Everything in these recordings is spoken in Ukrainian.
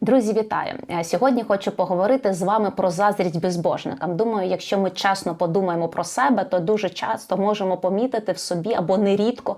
Друзі, вітаю! Е, Сьогодні хочу поговорити з вами про заздрість безбожникам. Думаю, якщо ми чесно подумаємо про себе, то дуже часто можемо помітити в собі або нерідко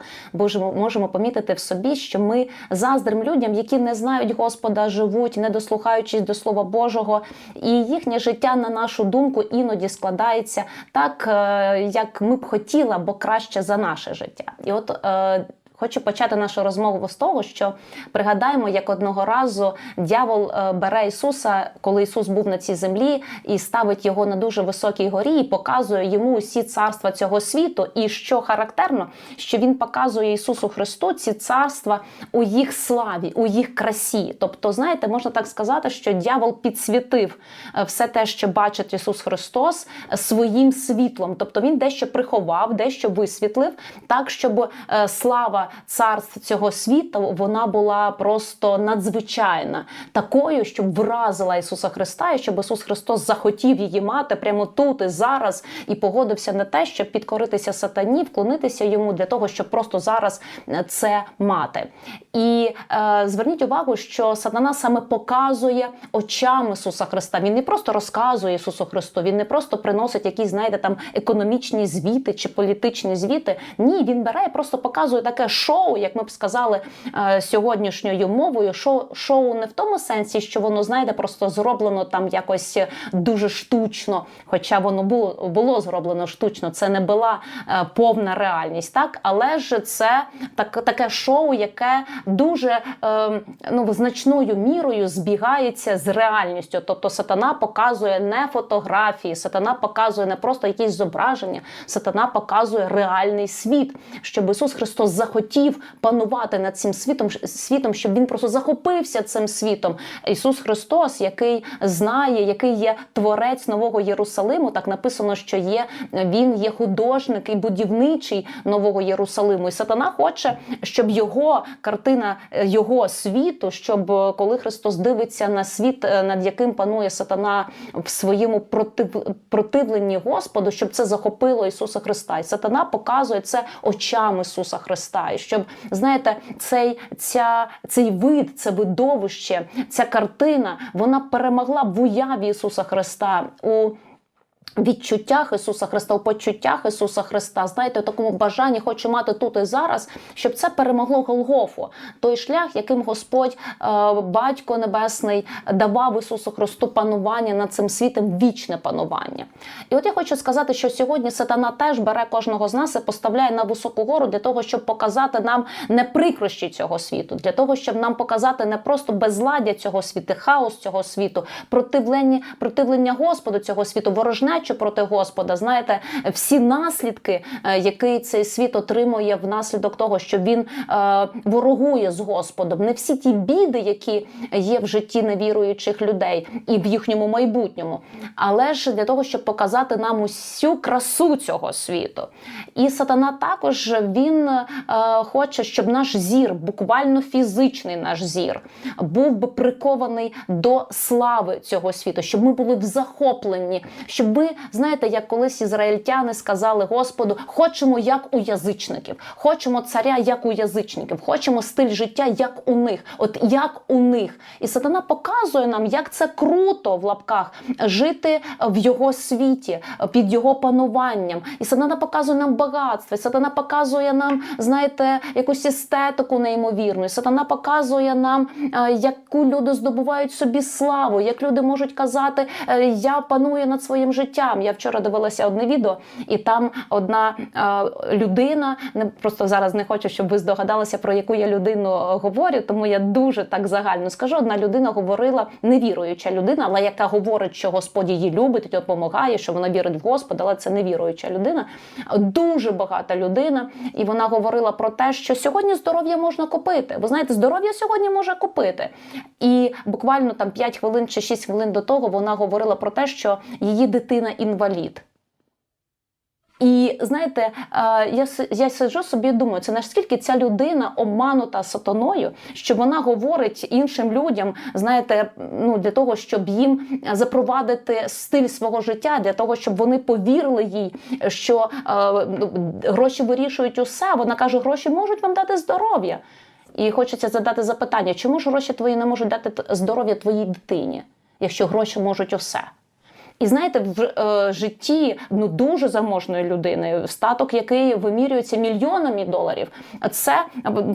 можемо, помітити в собі, що ми заздрим людям, які не знають Господа, живуть, не дослухаючись до Слова Божого, і їхнє життя, на нашу думку, іноді складається так, е, як ми б хотіли, або краще за наше життя. І от е, Хочу почати нашу розмову з того, що пригадаємо, як одного разу дьявол е, бере Ісуса, коли Ісус був на цій землі, і ставить його на дуже високій горі, і показує йому усі царства цього світу. І що характерно, що він показує Ісусу Христу ці царства у їх славі, у їх красі. Тобто, знаєте, можна так сказати, що дьявол підсвітив е, все те, що бачить Ісус Христос, е, своїм світлом. Тобто він дещо приховав, дещо висвітлив, так щоб слава царств цього світу вона була просто надзвичайна, такою, щоб вразила Ісуса Христа, і щоб Ісус Христос захотів її мати прямо тут і зараз, і погодився на те, щоб підкоритися сатані, вклонитися йому для того, щоб просто зараз е, це мати. І е, зверніть увагу, що сатана саме показує очам Ісуса Христа. Він не просто розказує Ісусу Христу, він не просто приносить якісь, знаєте, там економічні звіти чи політичні звіти. Ні, він бере і просто показує таке шоу, як ми б сказали е, сьогоднішньою мовою. Шоу, шоу не в тому сенсі, що воно знаєте, просто зроблено там якось дуже штучно, хоча воно було було зроблено штучно. Це не була е, повна реальність, так але ж це так, таке шоу, яке дуже е, ну значною мірою збігається з реальністю. Тобто, сатана показує не фотографії, сатана показує не просто якісь зображення, сатана показує реальний світ, щоб Ісус Христос захотів панувати над цим світом, світом, щоб він просто захопився цим світом. Ісус Христос, який знає, який є творець нового Єрусалиму, так написано, що є він є художник і будівничий нового Єрусалиму. І сатана хоче, щоб його картина його світу, щоб коли Христос дивиться на світ, над яким панує сатана в своєму против, противленні Господу, щоб це захопило Ісуса Христа. І сатана показує це очам Ісуса Христа. Щоб знаєте, цей ця цей вид, це видовище, ця картина, вона перемогла в уяві Ісуса Христа у. Відчуттях Ісуса Христа, у почуттях Ісуса Христа, знаєте, у такому бажанні хочу мати тут і зараз, щоб це перемогло Голгофу. Той шлях, яким Господь, е, Батько Небесний, давав Ісусу Христу панування над цим світом, вічне панування. І от я хочу сказати, що сьогодні сатана теж бере кожного з нас і поставляє на високу гору для того, щоб показати нам не прикрощі цього світу, для того, щоб нам показати не просто безладдя цього світу, хаос цього світу, противлення, противлення Господу цього світу, ворожнечу проти Господа. Знаєте, всі наслідки, е, які цей світ отримує внаслідок того, що він е, ворогує з Господом, не всі ті біди, які є в житті невіруючих людей і в їхньому майбутньому, але ж для того, щоб показати нам усю красу цього світу. І сатана також він е, хоче, щоб наш зір, буквально фізичний наш зір, був би прикований до слави цього світу, щоб ми були в захопленні, щоб ми знаєте, як колись ізраїльтяни сказали Господу: хочемо як у язичників, хочемо царя, як у язичників, хочемо стиль життя, як у них, от як у них. І сатана показує нам, як це круто в лапках жити в його світі, під його пануванням. І сатана показує нам багатство, і сатана показує нам, знаєте, якусь естетику неймовірну. І Сатана показує нам, е, яку люди здобувають собі славу, як люди можуть казати, е, я паную над своїм життям. Я вчора дивилася одне відео, і там одна е, людина, не просто зараз не хочу, щоб ви здогадалися, про яку я людину говорю, тому я дуже так загально скажу. Одна людина говорила, невіруюча людина, але яка говорить, що Господь її любить, допомагає, що вона вірить в Господа, але це невіруюча людина. Дуже багата людина, і вона говорила про те, що сьогодні здоров'я можна купити. Ви знаєте, здоров'я сьогодні може купити. І буквально там 5 хвилин чи 6 хвилин до того вона говорила про те, що її дитина інвалід. І знаєте, я я сиджу собі і думаю, це наскільки ця людина обманута сатаною, що вона говорить іншим людям, знаєте, ну для того, щоб їм запровадити стиль свого життя, для того, щоб вони повірили їй, що е, гроші вирішують усе. Вона каже, гроші можуть вам дати здоров'я. І хочеться задати запитання, чому ж гроші твої не можуть дати здоров'я твоїй дитині, якщо гроші можуть усе? І знаєте, в е, житті ну дуже заможної людини, статок, який вимірюється мільйонами доларів, це,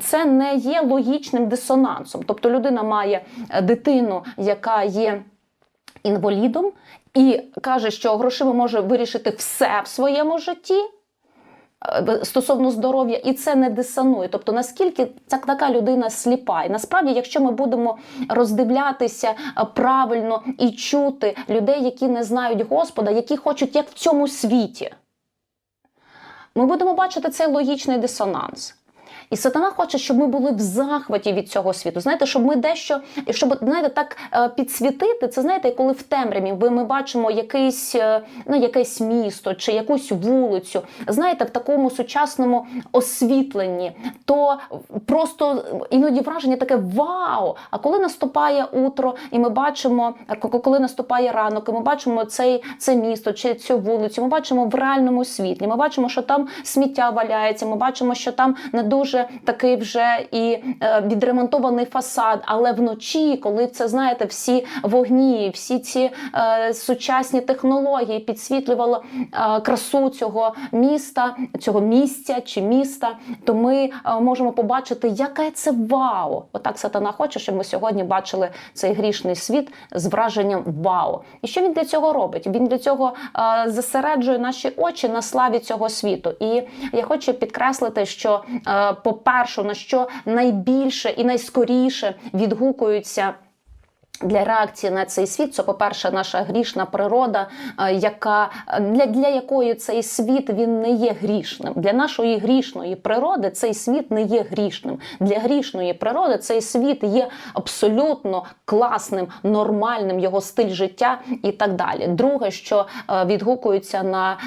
це не є логічним дисонансом. Тобто людина має е, дитину, яка є інвалідом, і каже, що грошима може вирішити все в своєму житті. Е, Стосовно здоров'я, і це не дисонує. Тобто, наскільки ця така людина сліпа. І насправді, якщо ми будемо роздивлятися е, правильно і чути людей, які не знають Господа, які хочуть як в цьому світі, ми будемо бачити цей логічний дисонанс. І сатана хоче, щоб ми були в захваті від цього світу. Знаєте, щоб ми дещо, і щоб знаєте, так е, підсвітити, це знаєте, коли в темряві ви- ми бачимо якийсь, е, ну, якесь місто чи якусь вулицю, знаєте, в такому сучасному освітленні, то просто іноді враження таке вау! А коли наступає утро, і ми бачимо, коли наступає ранок, і ми бачимо цей, це місто чи цю вулицю, ми бачимо в реальному світлі. Ми бачимо, що там сміття валяється. Ми бачимо, що там не дуже такий вже і е, відремонтований фасад. Але вночі, коли це знаєте, всі вогні, всі ці е, сучасні технології підсвітлювало е, красу цього міста, цього місця чи міста, то ми е, можемо побачити, яке це вау. Отак сатана хоче, щоб ми сьогодні бачили цей грішний світ з враженням вау. І що він для цього робить? Він для цього е, зосереджує наші очі на славі цього світу. І я хочу підкреслити, що, е, по-перше, на що найбільше і найскоріше відгукуються. Для реакції на цей світ, це, по-перше, наша грішна природа, е, яка для, для якої цей світ він не є грішним. Для нашої грішної природи цей світ не є грішним. Для грішної природи цей світ є абсолютно класним, нормальним, його стиль життя і так далі. Друге, що е, відгукується на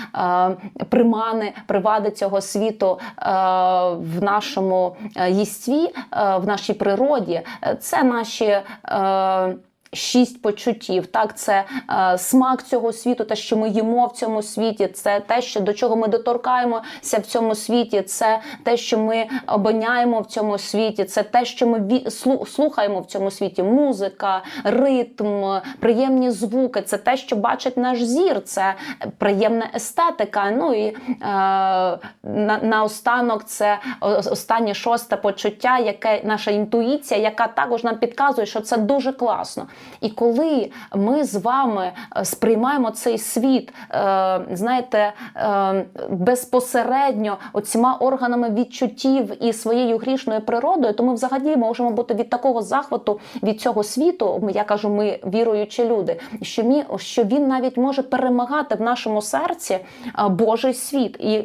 е, примани, привади цього світу е, в нашому е, єстві, е, в нашій природі, е, це наші. Шість почуттів. Так, це е, смак цього світу, те, що ми їмо в цьому світі, це те, що до чого ми доторкаємося в цьому світі, це те, що ми обоняємо в цьому світі, це те, що ми слухаємо в цьому світі. Музика, ритм, приємні звуки. Це те, що бачить наш зір, це приємна естетика. Ну і е, на, наостанок це останнє шосте почуття, яке наша інтуїція, яка також нам підказує, що це дуже класно. І коли ми з вами е, сприймаємо цей світ, е, знаєте, е, безпосередньо оціма органами відчуттів і своєю грішною природою, то ми взагалі можемо бути від такого захвату від цього світу. Я кажу, ми віруючі люди, що мі, що він навіть може перемагати в нашому серці Божий світ, і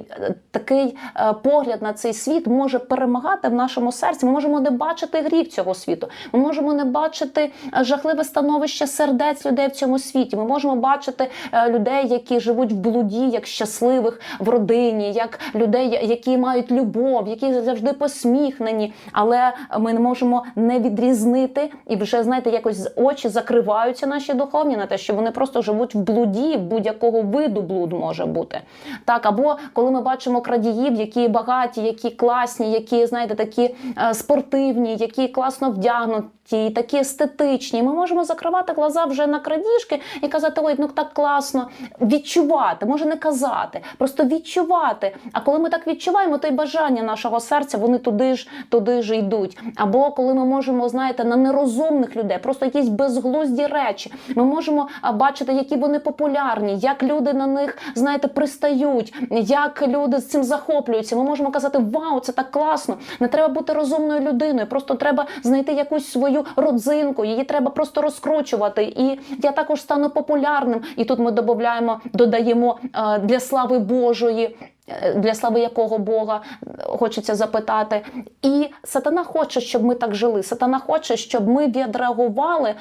такий погляд на цей світ може перемагати в нашому серці. Ми можемо не бачити гріх цього світу. Ми можемо не бачити е, жахливе становище сердець людей в цьому світі. Ми можемо бачити е, людей, які живуть в блуді, як щасливих в родині, як людей, які мають любов, які завжди посміхнені. Але ми не можемо не відрізнити і вже знаєте, якось очі закриваються наші духовні на те, що вони просто живуть в блуді, будь-якого виду блуд може бути. Так, або коли ми бачимо крадіїв, які багаті, які класні, які знаєте, такі е, спортивні, які класно вдягнуті, такі естетичні. Ми можемо закривати глаза вже на крадіжки і казати, ой, ну так класно. Відчувати, може не казати, просто відчувати. А коли ми так відчуваємо, то й бажання нашого серця вони туди ж туди ж йдуть. Або коли ми можемо, знаєте, на нерозумних людей, просто якісь безглузді речі. Ми можемо бачити, які вони популярні, як люди на них, знаєте, пристають, як люди з цим захоплюються. Ми можемо казати, вау, це так класно. Не треба бути розумною людиною, просто треба знайти якусь свою родзинку, її треба просто розкручувати. І я також стану популярним. І тут ми додаємо, додаємо е, для слави Божої. е, Для слави якого Бога е, хочеться запитати, і сатана хоче, щоб ми так жили. Сатана хоче, щоб ми відреагували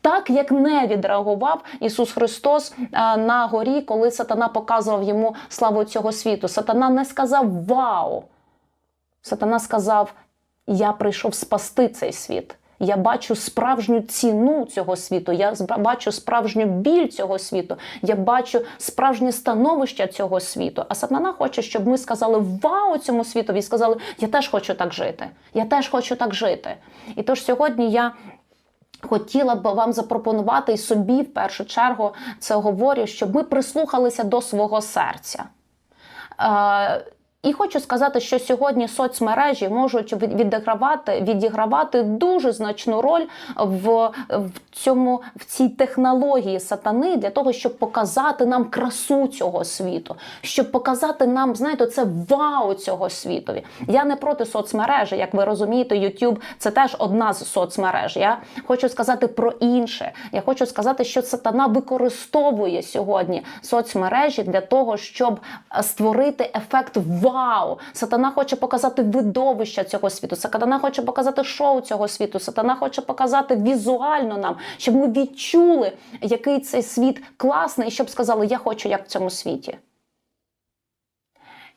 так, як не відреагував Ісус Христос на горі, коли сатана показував йому славу цього світу. Сатана не сказав Вау! Сатана сказав: Я прийшов спасти цей світ. Я бачу справжню ціну цього світу. Я бачу справжню біль цього світу. Я бачу справжнє становище цього світу. А сатана хоче, щоб ми сказали вау цьому світові і сказали, я теж хочу так жити. Я теж хочу так жити. І тож сьогодні я. Хотіла б вам запропонувати і собі в першу чергу це говорю, щоб ми прислухалися до свого серця. Е, і хочу сказати, що сьогодні соцмережі можуть відігравати, відігравати дуже значну роль в, в цьому в цій технології сатани для того, щоб показати нам красу цього світу, щоб показати нам, знаєте, це вау цього світові. Я не проти соцмережі, як ви розумієте, YouTube – це теж одна з соцмереж. Я хочу сказати про інше. Я хочу сказати, що сатана використовує сьогодні соцмережі для того, щоб створити ефект вау. Сатана хоче показати видовища цього світу. Сатана хоче показати шоу цього світу. Сатана хоче показати візуально нам, щоб ми відчули, який цей світ класний, і щоб сказали, я хочу як в цьому світі.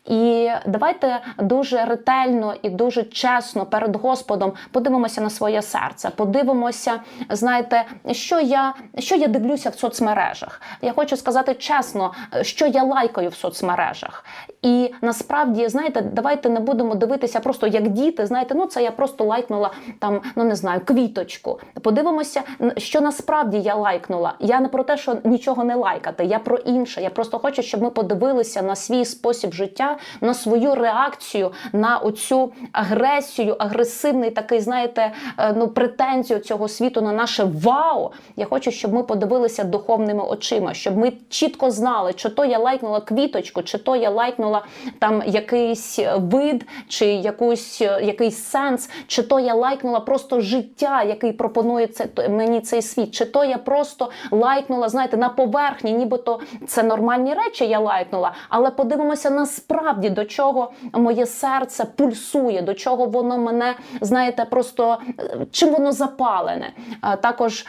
І давайте дуже ретельно і дуже чесно перед Господом подивимося на своє серце. Подивимося, знаєте, що я, що я дивлюся в соцмережах. Я хочу сказати чесно, що я лайкаю в соцмережах. І насправді, знаєте, давайте не будемо дивитися просто як діти. Знаєте, ну це я просто лайкнула там, ну не знаю, квіточку. Подивимося, що насправді я лайкнула. Я не про те, що нічого не лайкати, я про інше. Я просто хочу, щоб ми подивилися на свій спосіб життя, на свою реакцію на оцю агресію, агресивний такий, знаєте, е, ну претензію цього світу на наше вау. Я хочу, щоб ми подивилися духовними очима, щоб ми чітко знали, чи то я лайкнула квіточку, чи то я лайкнула там якийсь вид, чи якусь якийсь сенс, чи то я лайкнула просто життя, який пропонує це мені цей світ, чи то я просто лайкнула, знаєте, на поверхні, нібито це нормальні речі, я лайкнула, але подивимося насправді до чого моє серце пульсує, до чого воно мене, знаєте, просто е, чим воно запалене. Е, Також е,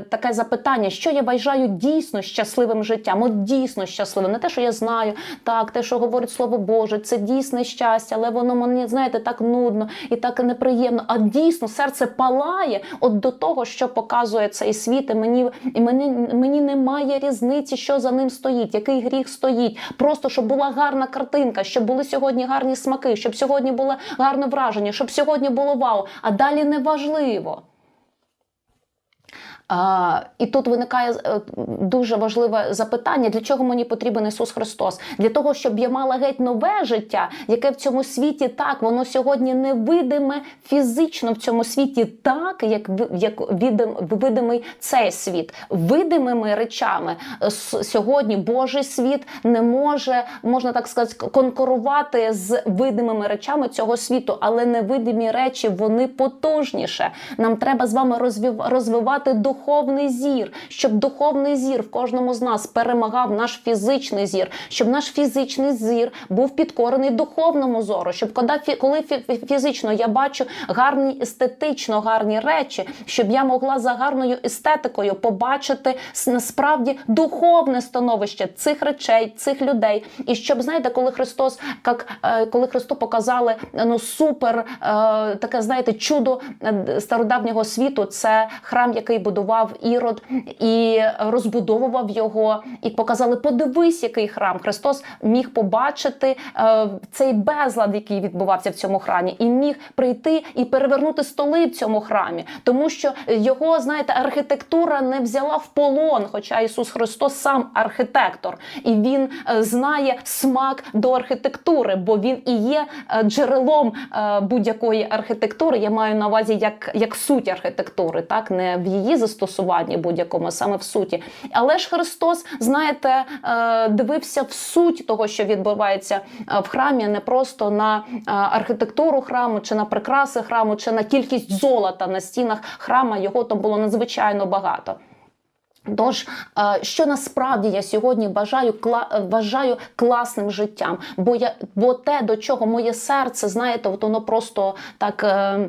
таке запитання, що я вважаю дійсно щасливим життям, от дійсно щасливим, не те, що я знаю, так, те, що говорить Слово Боже, це дійсне щастя, але воно мені, знаєте, так нудно і так неприємно. А дійсно серце палає от до того, що показує цей світ, і мені, і мені, мені немає різниці, що за ним стоїть, який гріх стоїть. Просто щоб була гарна картинка, щоб були сьогодні гарні смаки, щоб сьогодні було гарне враження, щоб сьогодні було вау. А далі не важливо. І тут виникає е, дуже важливе запитання: для чого мені потрібен Ісус Христос? Для того, щоб я мала геть нове життя, яке в цьому світі так, воно сьогодні невидиме фізично в цьому світі, так як як відим, видимий цей світ. Видимими речами сьогодні Божий світ не може, можна так сказати, конкурувати з видимими речами цього світу, але невидимі речі вони потужніше. Нам треба з вами розвив- розвивати духовний зір, щоб духовний зір в кожному з нас перемагав наш фізичний зір, щоб наш фізичний зір був підкорений духовному зору, щоб коли, фі- коли фі- фізично я бачу гарні естетично гарні речі, щоб я могла за гарною естетикою побачити насправді духовне становище цих речей, цих людей. І щоб знаєте, коли Христос, як е, коли Христу показали ну супер е, таке, знаєте, чудо е, стародавнього світу, це храм, який будував Ірод і розбудовував його, і показали: подивись, який храм. Христос міг побачити е, цей безлад, який відбувався в цьому храмі, і міг прийти і перевернути столи в цьому храмі, тому що його, знаєте, архітектура не взяла в полон. Хоча Ісус Христос сам архітектор, і він е, знає смак до архітектури, бо він і є е, джерелом будь-якої архітектури. Я маю на увазі як, як суть архітектури, так не в її застосуванні будь-якому, саме в суті. Але ж Христос, знаєте, е, дивився в суть того, що відбувається е, в храмі, не просто на е, архітектуру храму, чи на прикраси храму, чи на кількість золота на стінах храма. Його там було надзвичайно багато. Тож, що насправді я сьогодні бажаю вважаю класним життям, бо я бо те, до чого моє серце, знаєте, от воно просто так. Е,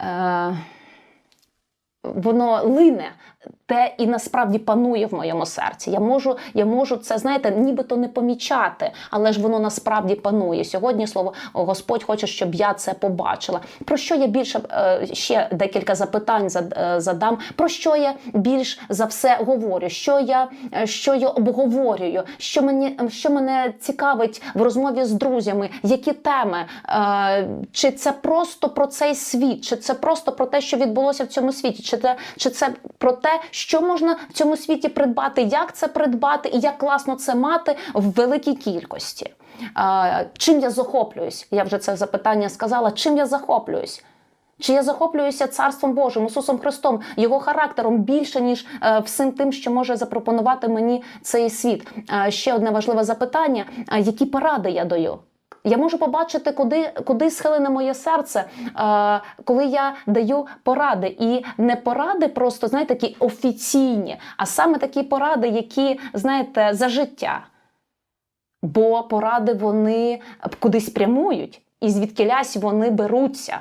е, воно лине, те і насправді панує в моєму серці. Я можу, я можу це, знаєте, нібито не помічати, але ж воно насправді панує. Сьогодні слово Господь хоче, щоб я це побачила. Про що я більше е, ще декілька запитань е, задам? Про що я більш за все говорю? Що я, е, що я обговорюю? Що мені що мене цікавить в розмові з друзями? Які теми? Чи це просто про цей світ? Чи це просто про те, що відбулося в цьому світі? Чи це, чи це про те, що можна в цьому світі придбати, як це придбати, і як класно це мати в великій кількості? Чим я захоплююсь? Я вже це запитання сказала. Чим я захоплююсь? Чи я захоплююся Царством Божим, Ісусом Христом, Його характером більше, ніж е, всім тим, що може запропонувати мені цей світ? Ще одне важливе запитання: які поради я даю? Я можу побачити, куди, куди схилене моє серце, е, коли я даю поради. І не поради просто, знаєте, такі офіційні, а саме такі поради, які, знаєте, за життя. Бо поради вони кудись прямують, і звідкилясь вони беруться.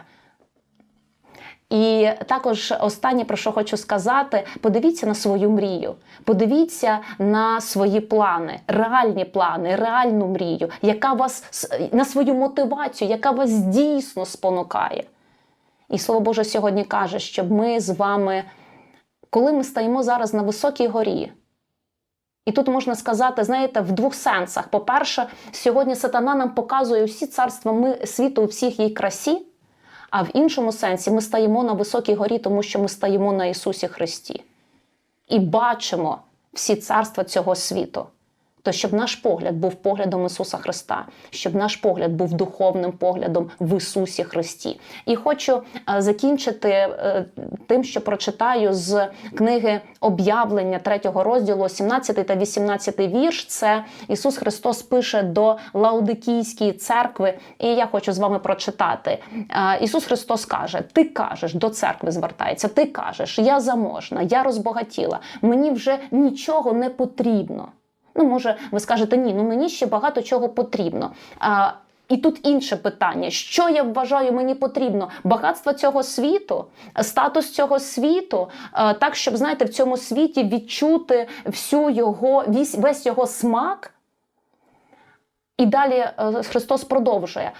І також останнє, про що хочу сказати: подивіться на свою мрію, подивіться на свої плани, реальні плани, реальну мрію, яка вас на свою мотивацію, яка вас дійсно спонукає. І слово Боже сьогодні каже, щоб ми з вами, коли ми стаємо зараз на високій горі. І тут можна сказати, знаєте, в двох сенсах. По-перше, сьогодні сатана нам показує всі царства ми, світу у всіх її красі. А в іншому сенсі ми стаємо на високій горі, тому що ми стаємо на Ісусі Христі і бачимо всі царства цього світу. То щоб наш погляд був поглядом Ісуса Христа, щоб наш погляд був духовним поглядом в Ісусі Христі. І хочу е, закінчити е, тим, що прочитаю з книги об'явлення 3 розділу, 17 та 18 вірш. Це Ісус Христос пише до Лаудикійської церкви, і я хочу з вами прочитати. Е, Ісус Христос каже: Ти кажеш, до церкви звертається, ти кажеш, я заможна, я розбагатіла, мені вже нічого не потрібно. Ну, може, ви скажете, ні, ну мені ще багато чого потрібно. А, і тут інше питання: що я вважаю, мені потрібно? Багатство цього світу, статус цього світу, так, щоб, знаєте, в цьому світі відчути всю його, весь, весь його смак. І далі е, Христос продовжує.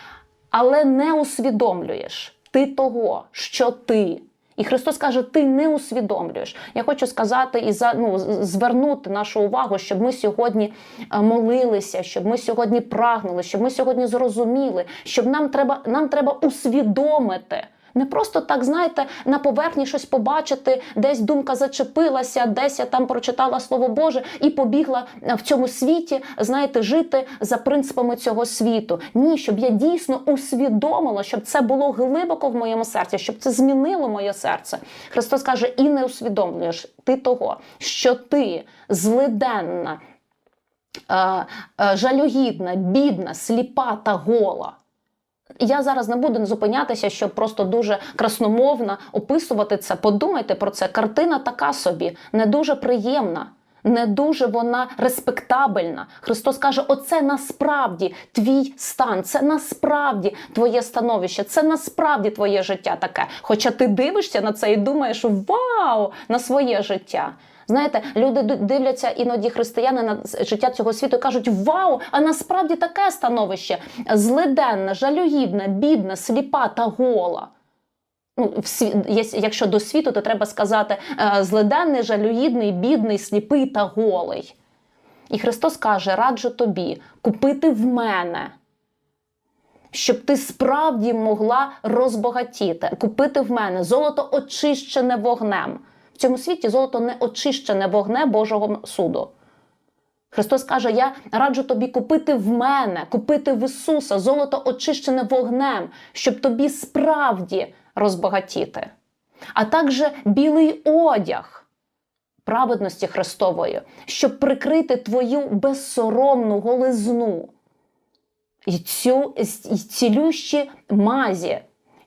Але не усвідомлюєш ти того, що ти. І Христос каже: ти не усвідомлюєш. Я хочу сказати і за ну звернути нашу увагу, щоб ми сьогодні молилися, щоб ми сьогодні прагнули, щоб ми сьогодні зрозуміли, щоб нам треба, нам треба усвідомити. Не просто так, знаєте, на поверхні щось побачити, десь думка зачепилася, десь я там прочитала Слово Боже і побігла в цьому світі, знаєте, жити за принципами цього світу. Ні, щоб я дійсно усвідомила, щоб це було глибоко в моєму серці, щоб це змінило моє серце. Христос каже: і не усвідомлюєш ти того, що ти злиденна, жалюгідна, бідна, сліпа та гола. Я зараз не буду зупинятися, щоб просто дуже красномовно описувати це. Подумайте про це. Картина така собі, не дуже приємна, не дуже вона респектабельна. Христос каже: оце насправді твій стан, це насправді твоє становище, це насправді твоє життя таке. Хоча ти дивишся на це і думаєш, вау, на своє життя. Знаєте, люди дивляться іноді християни на життя цього світу і кажуть: Вау! А насправді таке становище злиденне, жалюгідне, бідне, сліпа та гола. Ну, Якщо до світу, то треба сказати злиденний, жалюгідний, бідний, сліпий та голий. І Христос каже: раджу тобі купити в мене. Щоб ти справді могла розбагатіти, купити в мене золото очищене вогнем. В цьому світі золото не очищене вогне Божого суду. Христос каже: Я раджу тобі купити в мене, купити в Ісуса золото очищене вогнем, щоб тобі справді розбагатіти. А також білий одяг праведності Христової, щоб прикрити твою безсоромну голизну і цю і цілющі мазі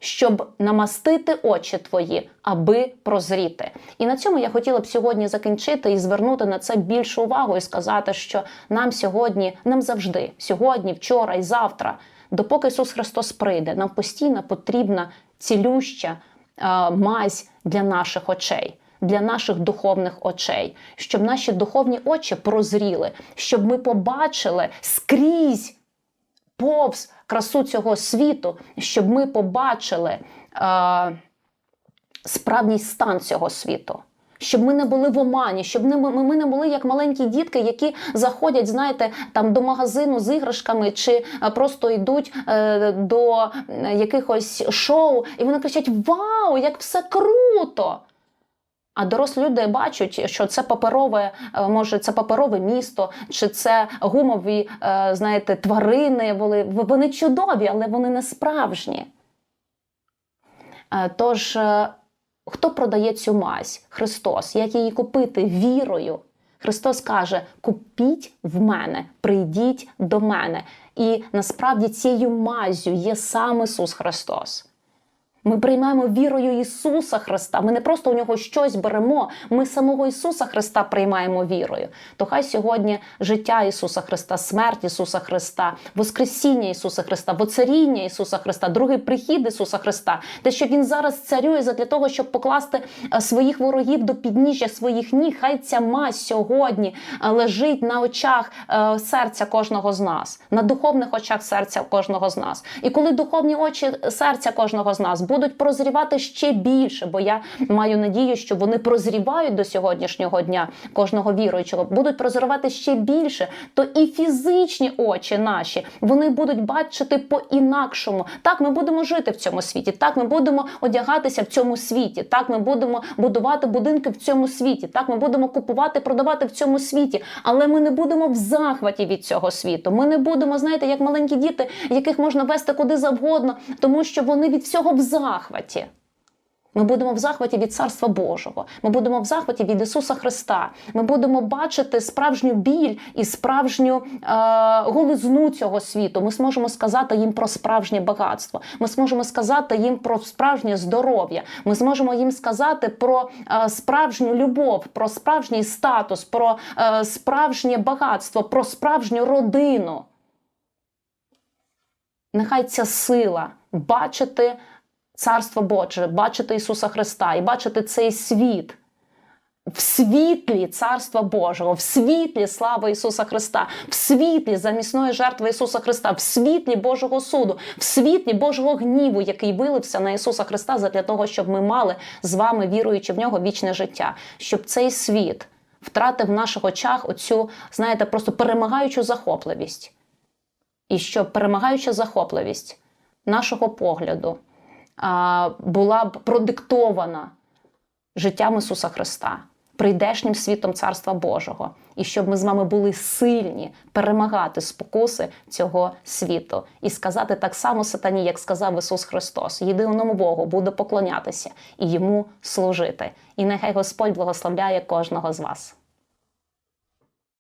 щоб намастити очі твої, аби прозріти. І на цьому я хотіла б сьогодні закінчити і звернути на це більшу увагу і сказати, що нам сьогодні, нам завжди, сьогодні, вчора і завтра, допоки Ісус Христос прийде, нам постійно потрібна цілюща е, мазь для наших очей. Для наших духовних очей, щоб наші духовні очі прозріли, щоб ми побачили скрізь повз красу цього світу, щоб ми побачили е, справжній стан цього світу. Щоб ми не були в омані, щоб ми, ми не були як маленькі дітки, які заходять, знаєте, там до магазину з іграшками, чи е, просто йдуть е, до якихось шоу, і вони кричать: Вау, як все круто! А дорослі люди бачать, що це паперове, е, може, це паперове місто, чи це гумові, е, знаєте, тварини. Вони, вони чудові, але вони не справжні. Е, Тож, хто продає цю мазь? Христос. Як її купити вірою? Христос каже: купіть в мене, прийдіть до мене. І насправді цією мазю є сам Ісус Христос. Ми приймаємо вірою Ісуса Христа. Ми не просто у нього щось беремо, ми самого Ісуса Христа приймаємо вірою. То хай сьогодні життя Ісуса Христа, смерть Ісуса Христа, Воскресіння Ісуса Христа, воцаріння Ісуса Христа, другий прихід Ісуса Христа, те, що Він зараз царює для того, щоб покласти е, своїх ворогів до підніжжя своїх ніг. Хай ця мазь сьогодні е, лежить на очах е, серця кожного з нас, на духовних очах серця кожного з нас. І коли духовні очі серця кожного з нас будуть прозрівати ще більше, бо я маю надію, що вони прозрівають до сьогоднішнього дня кожного віруючого, будуть прозрівати ще більше, то і фізичні очі наші вони будуть бачити по-інакшому. Так, ми будемо жити в цьому світі. Так, ми будемо одягатися в цьому світі. Так, ми будемо будувати будинки в цьому світі. Так, ми будемо купувати, продавати в цьому світі. Але ми не будемо в захваті від цього світу. Ми не будемо, знаєте, як маленькі діти, яких можна вести куди завгодно, тому що вони від всього в захваті. Ми будемо в захваті від Царства Божого. Ми будемо в захваті від Ісуса Христа. Ми будемо бачити справжню біль і справжню е, голизну цього світу. Ми зможемо сказати їм про справжнє багатство. Ми зможемо сказати їм про справжнє здоров'я. Ми зможемо їм сказати про е, справжню любов, про справжній статус, про е, справжнє багатство, про справжню родину. Нехай ця сила бачити. Царство Боже, бачити Ісуса Христа і бачити цей світ в світлі Царства Божого, в світлі слави Ісуса Христа, в світлі замісної жертви Ісуса Христа, в світлі Божого суду, в світлі Божого гніву, який вилився на Ісуса Христа для того, щоб ми мали з вами, віруючи в нього, вічне життя, щоб цей світ втратив в наших очах оцю, знаєте, просто перемагаючу захопливість. І щоб перемагаюча захопливість нашого погляду була б продиктована життям Ісуса Христа, прийдешнім світом Царства Божого, і щоб ми з вами були сильні перемагати спокуси цього світу і сказати так само сатані, як сказав Ісус Христос, єдиному Богу буду поклонятися і йому служити. І нехай Господь благословляє кожного з вас.